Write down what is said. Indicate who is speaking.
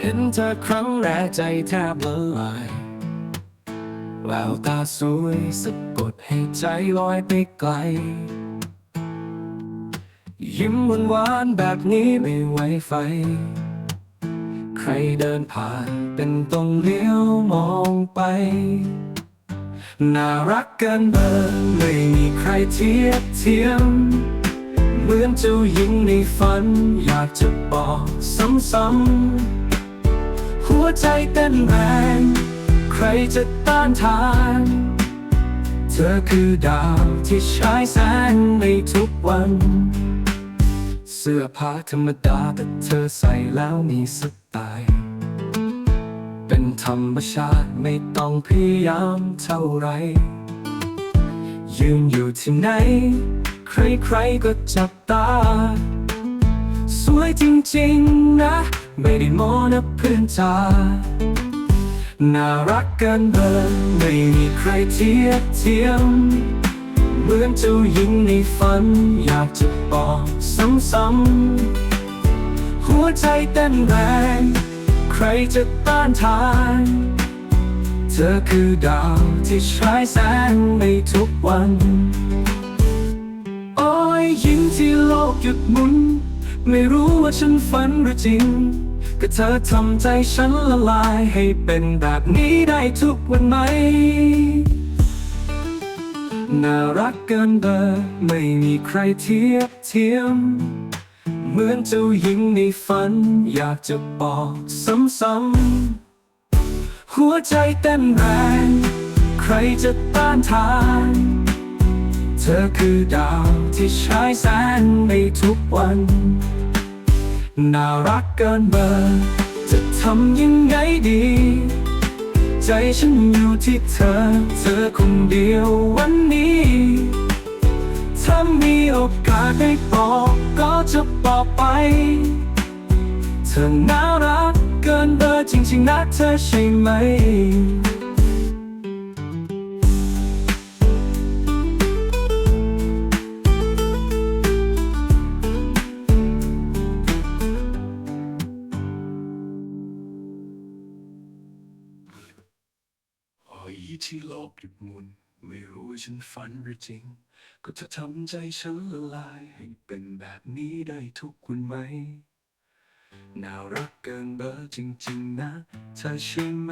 Speaker 1: เห็นเธอครั้งแรกใจแทบละลายแววตาสวยสะกดให้ใจลอยไปไกล ยิ้มหวานหวานแบบนี้ไม่ไหวไฟ ใครเดินผ่านเป็นต้องเลี้ยวมองไป น่ารักเกินเบอร์ไม่มีใครเทียบเทียม เหมือนเจ้าหญิงในฝันอยากจะบอกซ้ำๆ วใจเต้นแรง ใครจะต้านทาน เธอคือดาวที่ฉายแสงในทุกวัน เสื้อผ้าธรรมดาแต่เธอใส่แล้วมีสไตล์เป็นธรรมชาติไม่ต้องพยายามเท่าไร ยืนอยู่ที่ไหน ใครๆก็จับตา สวยจริงๆนะ ไม่ได้โมนะเพื่อนจ้าน่ารักเกินเบอร์ไม่มีใครเทียบเทียม เหมือนเจ้าหญิงในฝัน อยากจะบอกซ้ำๆหัวใจเต้นแรง ใครจะต้านทาน เธอคือดาวที่ฉายแสงในทุกวัน โอ้ยยิ้มที่โลกหยุดหมุน ไม่รู้ว่าฉันฝันหรือจริง ก็เธอทำใจฉันละลายให้เป็นแบบนี้ได้ทุกวันไหม น่ารักเกินเบอร์ไม่มีใครเทียบเทียม เหมือนเจ้าหญิงในฝัน อยากจะบอกซ้ำๆ หัวใจเต้นแรง ใครจะต้านทาน เธอคือดาวที่ฉายแสงในทุกวัน น่ารักเกินเบอร์จะทำยังไงดี ใจฉันอยู่ที่เธอ เธอคนเดียววันนี้ ถ้ามีโอกาสได้บอกก็จะบอกไป เธอน่ารักเกินเบอร์จริงๆนะเธอใช่ไหม ที่โลกหยุดหมุน ไม่รู้ว่าฉันฝันหรือจริง ก็จะทำใจฉันละลาย ให้เป็นแบบนี้ได้ทุกวันไหม น่ารักเกินเบอร์จริง ๆ นะเธอใช่ไหม